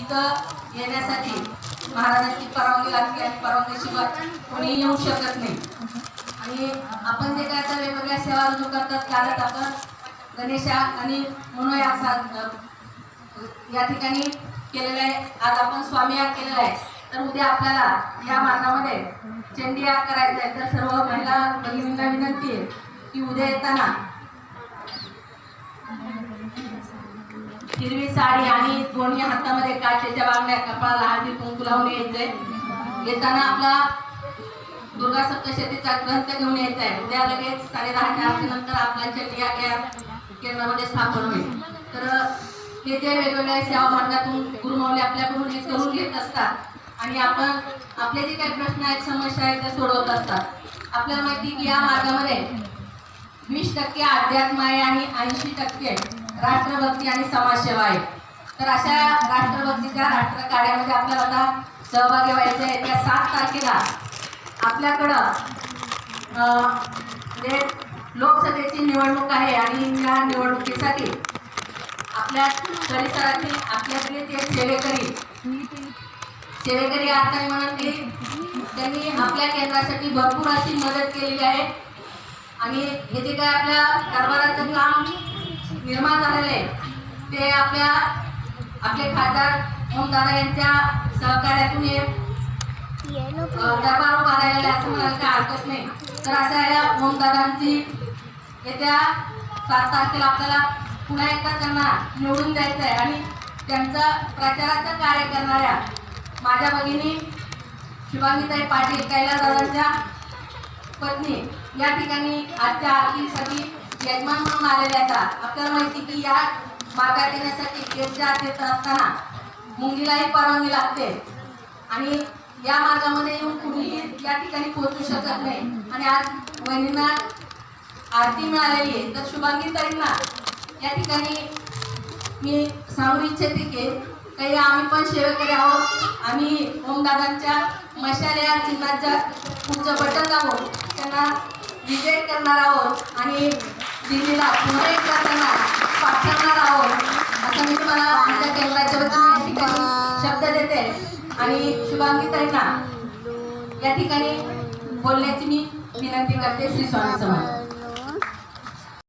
इथं येण्यासाठी महाराजांची परवानगी लागते आणि परवानगीशिवाय कोणीही येऊ शकत नाही. आणि आपण जे काय आता वेगवेगळ्या सेवा रुजू करतात चालत आपण गणेशा आणि म्हणूया असा या ठिकाणी केलेलं आहे. आज आपण स्वामी याग केलेला आहे. तर उद्या आपल्याला या मार्गामध्ये चंडी याग करायचं आहे. तर सर्व महिला भगिनींना विनंती आहे की उद्या येताना हिरवी साडी आणि दोन्ही हातामध्ये काचेच्या बांगड्या कपाळाला हळदी कुंकू लावून यायचंय. येताना आपला दुर्गा सप्तशतीचा ग्रंथ घेऊन यायचा आहे उद्या लगेच साडे दहाच्या आरतीनंतर आपला चंडी याग केंद्रामध्ये स्थापन होईल. तर हे जे वेगवेगळ्या सेवा मार्गातून गुरुमावले आपल्याकडून हे करून घेत असतात आणि आपण आपले जे काही प्रश्न आहेत समस्या आहेत त्या सोडवत असतात. आपल्याला माहिती की या मार्गामध्ये वीस टक्के अध्यात्म आहे आणि ऐंशी टक्के राष्ट्रभक्ती आणि समाजसेवा आहे. तर अशा राष्ट्रभक्तीच्या राष्ट्र कार्यामध्ये आपल्याला आता सहभागी व्हायचे आहे त्या सात तारखेला आपल्याकडं जे म्हणजे लोकसभेची निवडणूक आहे आणि या निवडणुकीसाठी आपल्या परिसरातील आपल्यातले ते सेवेकरी सेवेकरी आता म्हणून की त्यांनी आपल्या केंद्रासाठी भरपूर अशी मदत केलेली आहे. आणि हे जे काय आपल्या कारभाराचं निर्माण झालेले. ते आपल्या आपले खासदार ओमदादा यांच्या सहकार्यातून हे दरबार उभा असं म्हणायला काही हरकत नाही. तर अशा या ओमदादांची येत्या सात तारखेला आपल्याला पुन्हा एकदा त्यांना निवडून द्यायचं आहे आणि त्यांचा प्रचाराचं कार्य करणाऱ्या माझ्या भगिनी शिवांगीताई पाटील कैलासदादांच्या पत्नी या ठिकाणी आजच्या आरतीसाठी यजमान म्हणून आलेल्या आहेत आपल्याला माहिती की या मागात येण्यासाठी येत येत असताना मुंगीलाही परवानगी लागते. आणि या मार्गामध्ये येऊन कुणीही या ठिकाणी पोहोचू शकत नाही. आणि आज वहिनींना आरती मिळालेली आहे. तर शुभांगी ताईंना या ठिकाणी मी सांगू इच्छिते की काही आम्ही पण सेवेकरी आहोत. आम्ही ओमदादांच्या मशाल या चिन्हाच्या पुढचं बटन आहोत त्यांना विजय करणार आहोत. आणि दिल्लीला पुन्हा एकदा त्यांना पाठवणार आहोत. असं मी तुम्हाला आमच्या केंद्राच्या वतीने शब्द देते. आणि शुभांगीताईंना या ठिकाणी बोलण्याची मी विनंती करते श्री स्वामी समाज